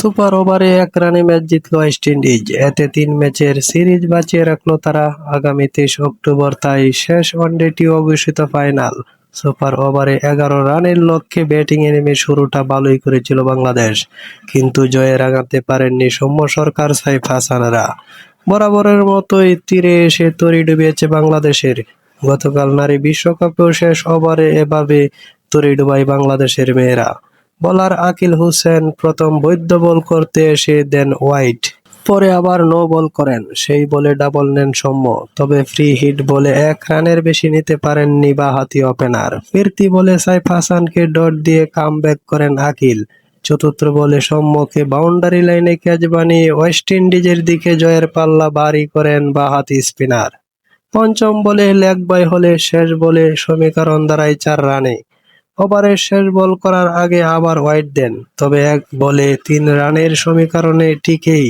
Super ওভারে এক রানে ম্যাচ জিতল ওয়েস্ট ইন্ডিজ। এতে তিন ম্যাচের সিরিজ বাঁচিয়ে রাখল তারা আগামী তেইশ অক্টোবর, তাই শেষ ওয়ানডেটি অঘোষিত ফাইনাল। সুপার ওভারে এগারো রানের লক্ষ্যে ব্যাটিংয়ে নেমে শুরুটা ভালোই করেছিল বাংলাদেশ, কিন্তু জয়ে রাঙাতে পারেননি সৌম্য সরকার, সাইফ হাসানরা। বরাবরের মতোই তীরে এসে তরি ডুবিয়েছে বাংলাদেশের। গতকাল নারী বিশ্বকাপেও শেষ ওভারে এভাবে তরি ডুবাই বাংলাদেশের মেয়েরা। বলার আকিল হোসেন প্রথম বৈধ বল করতে এসে দেন হোয়াইট পরে আবার নো বল করেন, সেই বলে ডাবল নেন সৌম্য। তবে ফ্রি হিট বলে এক রানের বেশি নিতে পারেননি বাহাতি ওপেনার ফিরতি বলে সাইফ হাসানকে ডট দিয়ে কাম করেন আকিল। চতুর্থ বলে সৌম্যকে বাউন্ডারি লাইনে ক্যাচ বানিয়ে ওয়েস্ট ইন্ডিজের দিকে জয়ের পাল্লা ভারী করেন বাহাতি স্পিনার পঞ্চম বলে লেগ বাই হলে শেষ বলে সমীকরণ দাঁড়ায় চার রানে। ওভারের শেষ বল করার আগে আবার হোয়াইট দেন। তবে এক বলে তিন রানের সমীকরণে টিকেই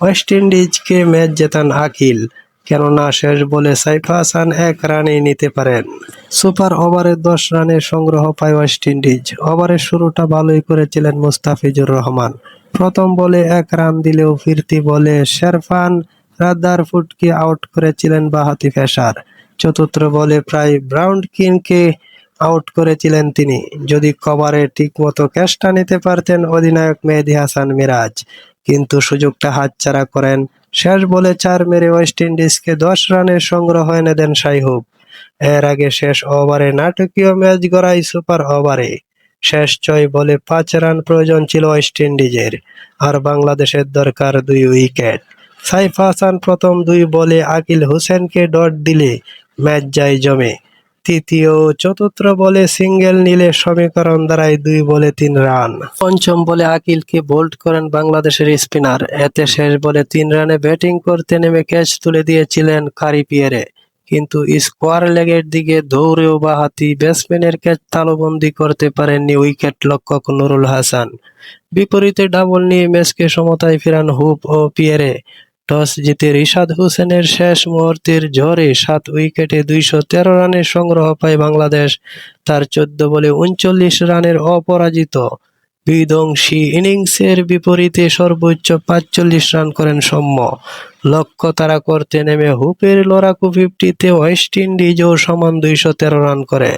ওয়েস্ট ইন্ডিজকে ম্যাচ জেতান আকিল, কেননা শেষ বলে সাইফ হাসান এক রানেই নিতে পারেন। সুপার ওভারে দশ রানের সংগ্রহ পায় ওয়েস্ট ইন্ডিজ। ওভারের শুরুটা ভালোই করেছিলেন মুস্তাফিজুর রহমান। প্রথম বলে এক রান দিলেও ফিরতি বলে শেরফান রাদার ফুটকে আউট করেছিলেন বাহাতি ফেসার চতুর্থ বলে প্রায় ব্রাউন্ড কিনকে আউট করেছিলেন তিনি। যদি কভারে ঠিকমতো ক্যাচটা নিতে পারতেন অধিনায়ক মেহেদি হাসান মিরাজ। কিন্তু সুযোগটা হাতছাড়া করেন। শেষ বলে চার মেরে ওয়েস্ট ইন্ডিজকে দশ রানের সংগ্রহ এনে দেন সাইহুব। এর আগে শেষ ওভারে নাটকীয় ম্যাচ গড়াই সুপার ওভারে। শেষ ছয় বলে পাঁচ রান প্রয়োজন ছিল ওয়েস্ট ইন্ডিজের। আর বাংলাদেশের দরকার দুই উইকেট। সাইফ হাসান প্রথম দুই বলে আকিল হোসেনকে ডট দিলে ম্যাচ যায় জমে। তৃতীয় ও চতুর্থ বলে সিঙ্গেল নিলে সমীকরণ দাঁড়ায় দুই বলে তিন রান। পঞ্চম বলে আকিলকে বোল্ড করেন বাংলাদেশের স্পিনার। এতে শেষ বলে তিন রানে ব্যাটিং করতে নেমে ক্যাচ তুলে দিয়েছিলেন কারিপিয়ারে। কিন্তু স্কোয়ার লেগের দিকে দৌড়েও বাহাতি ব্যাটসম্যানের ক্যাচ তালুবন্দি করতে পারেননি উইকেট লক্ষক নুরুল হাসান। বিপরীতে ডাবল নিয়ে ম্যাচকে সমতায় ফেরান হুপ ও পিয়ারে। টস জিতে রিশাদ হোসেনের শেষ মুহূর্তের ঝড়ে সাত উইকেটে দুইশো তেরো রানের সংগ্রহ পায় বাংলাদেশ। তার চোদ্দ বলে উনচল্লিশ রানের অপরাজিত। বিধ্বংসী ইনিংসের বিপরীতে সর্বোচ্চ পাঁচচল্লিশ রান করেন সৌম্য। লক্ষ্য তারা করতে নেমে হুপের লড়াকু ফিফটিতে ওয়েস্ট ইন্ডিজও সমান দুইশো তেরো রান করে।